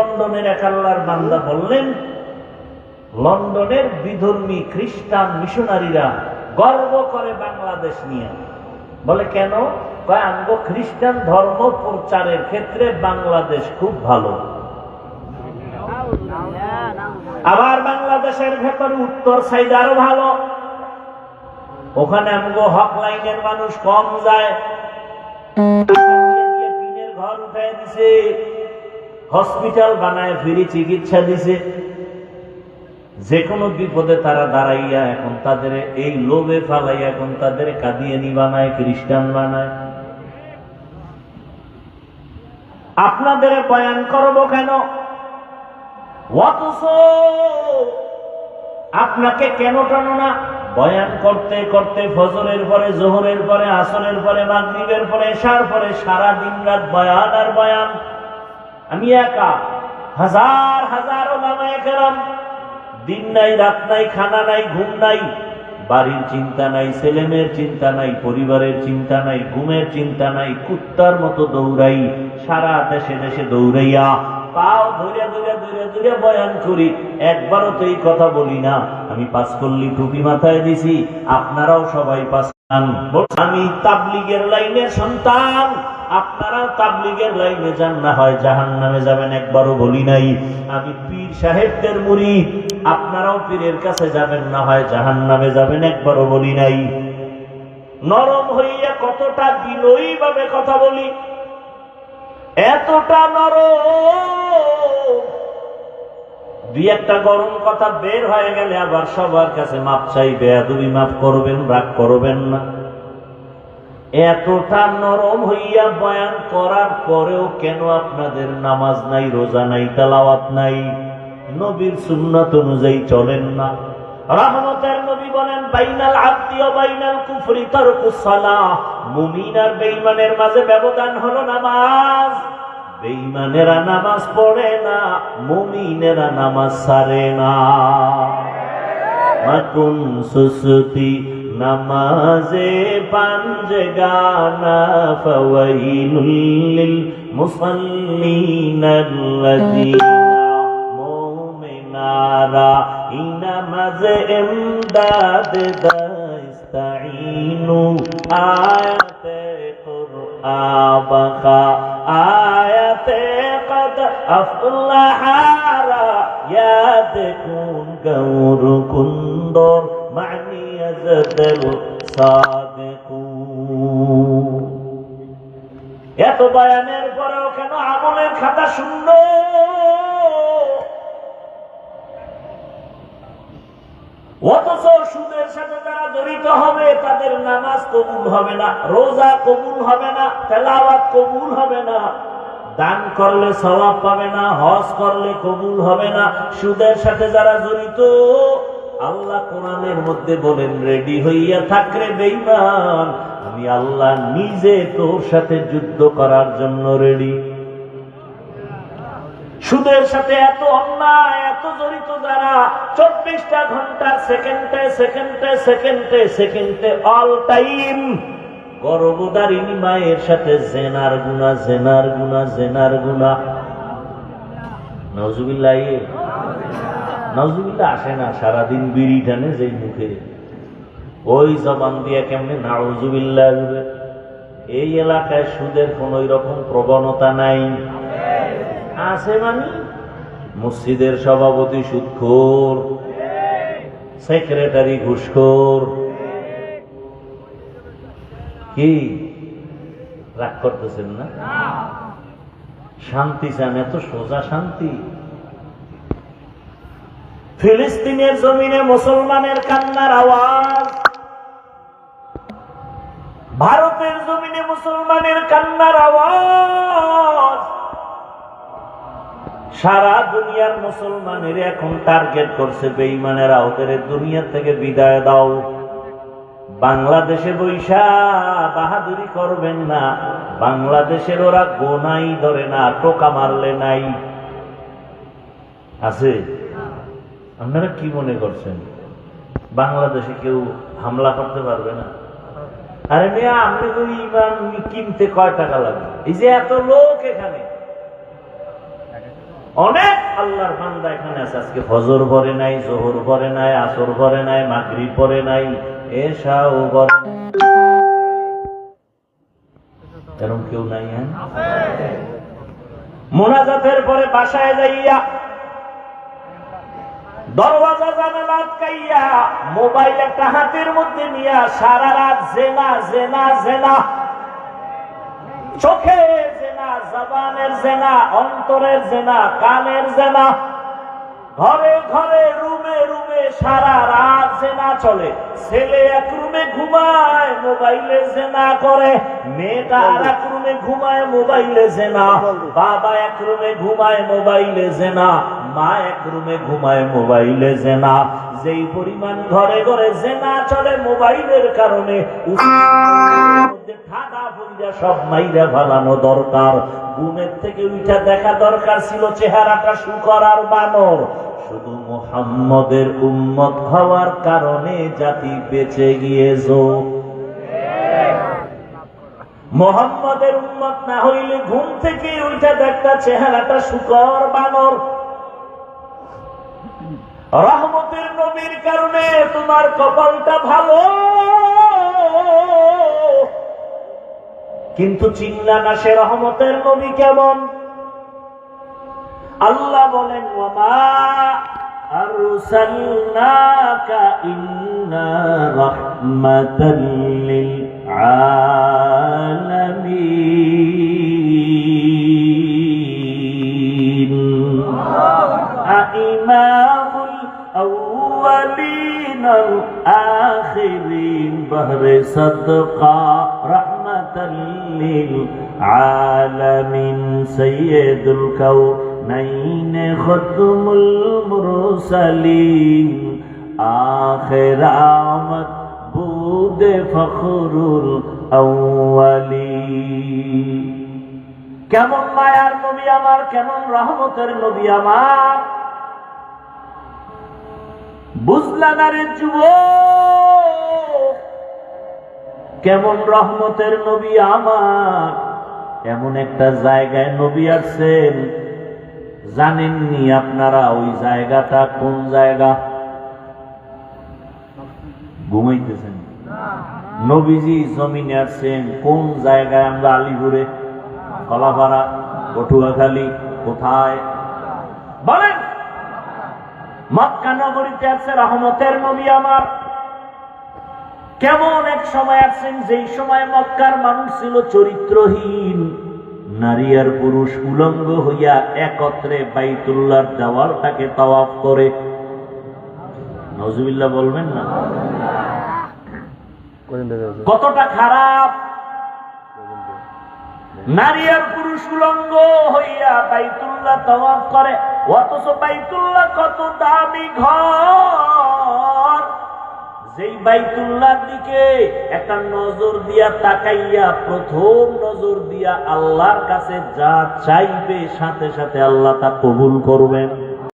লন্ডনের এক আল্লাহর বান্দা বললেন, লন্ডনের বিধর্মী খ্রিস্টান মিশনারিরা গর্ব করে বাংলাদেশ নিয়ে। বলে, কেন? আমগো খ্রিস্টান ধর্ম প্রচারের ক্ষেত্রে বাংলাদেশ খুব ভালো। আবার বাংলাদেশের ভেতরে উত্তর সাইড আরও ভালো। ওখানে আমগো হক লাইনের মানুষ কম যায়। ঘর উঠায় দিছে। হসপিটাল বানায় ফ্রি চিকিৎসা দিছে। যে কোনো বিপদে তারা দাঁড়াইয়া এখন তাদের এই লোভে ফালাইয়া এখন তাদের কাদিয়ানি বানায়, খ্রিস্টান বানায়। আপনাদের বয়ান করব কেন? আপনাকে কেন টানো না? বয়ান করতে করতে ফজরের পরে, জোহরের পরে, আসরের পরে, মাগরিবের পরে, এশার পরে সারা দিন রাত বয়ান আর বয়ান। আমি একা হাজার হাজার ওলামায়ে দিন নাই, রাত নাই, খানা নাই, ঘুম নাই, বাড়ির চিন্তা নাই, ছেলেমেয়ের চিন্তা নাই, পরিবারের চিন্তা নাই, ঘুমের চিন্তা নাই, কুত্তার মতো দৌড়াই, সারা দেশে দেশে দৌড়াইয়া, পাও ধরে ধরে ধরে ধরে বয়ান করি, একবারও তো এই কথা বলি না, আমি পাঁচকল্লি টুপি মাথায় দিছি, আপনারাও সবাই পাঁচ আমি তাবলিগের লাইনের সন্তান। আপনারাও তাবলিগের লাইনে যান, না হয় জাহান নামে যাবেন, একবারও বলি নাই। আমি পীর সাহেবদের মুড়ি, আপনারাও পীরের কাছে যাবেন, না হয় জাহান নামে যাবেন, একবারও বলি নাই। নরম হইয়া কতটা বিনয়ী ভাবে কথা বলি। এতটা নরম। দুই একটা গরম কথা বের হয়ে গেলে আবার সবার কাছে মাপ চাইবে তুমি মাফ করবেন, রাগ করবেন না। এতটা নরম হইয়া বয়ান করার পরেও কেন আপনাদের নামাজ নাই, রোজা নাই, তালাওয়াত নাই? নবীর সুন্নত অনুযায়ী চলেন না। রহমতের নবী বলেন, বাইনাল ও বাইনাল কুফরি তারকুস সালাহ। মুমিন আর বেঈমানের মাঝে ব্যবধান হলো নামাজ। বেঈমানেরা নামাজ পড়ে না, মুমিনেরা নামাজ সারে না। মাকুন সুসুতি نماز پنجگانا فویل للمصلین الذین مومنارا این نماز امداد دا استعینو آیت قرآن بخا آیت قد افلحارا یاد کون گور کندور মানি আজদল সাদিকুন এত বয়ানের পরেও কেন আমলের খাতা শূন্য? অথচ সুদের সাথে যারা জড়িত হবে, তাদের নামাজ কবুল হবে না, রোজা কবুল হবে না, তেলাওয়াত কবুল হবে না, দান করলে সওয়াব পাবে না, হজ করলে কবুল হবে না, সুদের সাথে যারা জড়িত আল্লাহ কোরআনের মধ্যে বলেন, রেডি হইয়া থাকরে বেইমান আমি আল্লাহ নিজে তোর সাথে যুদ্ধ করার জন্য রেডি। সুদের সাথে এত অন্যায়, এত জড়িত যারা চব্বিশটা ঘণ্টা সেকেন্ডে সেকেন্ডে সেকেন্ডে সেকেন্ডে অল টাইম গর্ভদারিণী মায়ের সাথে জেনার গুণা জেনার গুণা জেনার গুণা। নজুবিল্লাহ নজুবিল্লাহ আসে না সারাদিন বিড়ি টানে যেই মুখে। ওই জবান দিয়ে কেমনে নাউজুবিল্লাহ আসবে এই এলাকায় সুদের কোন রকম প্রবণতা নাই। আছে মানে? মসজিদের সভাপতি সুদখোর সেক্রেটারি ঘুষখোর। কি? রাগ করতেছেন না। শান্তি চান এত সোজা শান্তি? ফিলিস্তিনের জমিনে মুসলমানের কান্নার আওয়াজ। ভারতের জমিনে মুসলমানের কান্নার আওয়াজ। সারা দুনিয়ার মুসলমানের এখন টার্গেট করছে বেইমানেরা ওদের দুনিয়া থেকে বিদায় দাও। বাংলাদেশে বৈশা বাহাদুরি করবেন না। বাংলাদেশের ওরা গোনাই ধরে না, টোকা মারলে নাই। আছে? আপনারা কি মনে করছেন? বাংলাদেশে কেউ হামলা করতে পারবে না? আরে মেয়া, আপনি তো ইমান কিনতে কয় টাকা লাগবে এই যে এত লোক এখানে। অনেক আল্লাহর বান্দা এখানে আছে। আজকে ফজর নাই, জোহর পরে নাই, আসর পরে নাই মাগরি পরে নাই, এসাও পরে এরকম কেউ নাই হ্যাঁ? মোনাজাতের পরে বাসায় যাইয়া দরওয়াজা জানালা আটকাইয়া মোবাইল একটা হাতের মধ্যে নিয়া সারা রাত জেনা জেনা জেনা। চোখের জেনা জবানের জেনা অন্তরের জেনা কানের জেনা। ঘরে ঘরে রুমে রুমে সারা রাত জেনা চলে। ছেলে এক রুমে ঘুমায় মোবাইলে জেনা করে। মেয়েটা আর এক রুমে ঘুমায় মোবাইলে জেনা। বাবা এক রুমে ঘুমায় মোবাইলে জেনা। মা এক রুমে ঘুমায় মোবাইলে জেনা। যেই পরিমাণ ঘরে ঘরে জেনা চলে মোবাইলের কারণে সব মাইরা ফালানো দরকার। ঘুমের থেকে উঠা দেখা দরকার ছিল চেহারাটা সুকর আর বানর। শুধু মোহাম্মদের উম্মত হওয়ার কারণে জাতি বেঁচে গিয়েছো। মোহাম্মদের উম্মত না হইলে ঘুম থেকে উঠা দেখা চেহারাটা সুকর বানর। রহমতের নবীর কারণে তোমার কপালটা ভালো। কিন্তু চিন্না না সে রহমতের নবী কেমন? আল্লাহ বলেন ওমা আরসালনাকা ইন্না الآخرين بهر صدقا رحمة للعالمين سيد الكونين ختم المرسلين آخر آمد بود فخر الأولين কেমন মায়ার নবী আমার কেমন রহমতের নবী আমার বুঝলা না রে যুব কেমন রহমতের নবী আমার? এমন একটা জায়গায় নবী আসছেন। জানেননি আপনারা ওই জায়গাটা কোন জায়গা? ঘুমাইতেছেন। নবীজি জমিনে আসছেন। কোন জায়গায় আমরা আলিপুরে? কলাপাড়া পটুয়াখালী, কোথায়? বলেন! মক্কা নগরীতে আছে রহমতের নবী আমার। কেমন এক সময় আছেন? যেই সময় মক্কার মানুষ ছিল চরিত্রহীন, নারী আর পুরুষ উলঙ্গ হইয়া একত্রে বাইতুল্লাহর দেওয়ালটাকে তাওয়াফ করে। নজুবিল্লাহ বলবেন না? কতটা খারাপ! নারী আর পুরুষ উলঙ্গ হইয়া বাইতুল্লাহ তওয়াফ করে, অথচ বাইতুল্লাহ কত দামি ঘর! যেই বাইতুল্লাহ দিকে একটা নজর দিয়া তাকাইয়া, প্রথম নজর দিয়া আল্লাহর কাছে যা চাইবে সাথে সাথে আল্লাহ তা কবুল করবেন।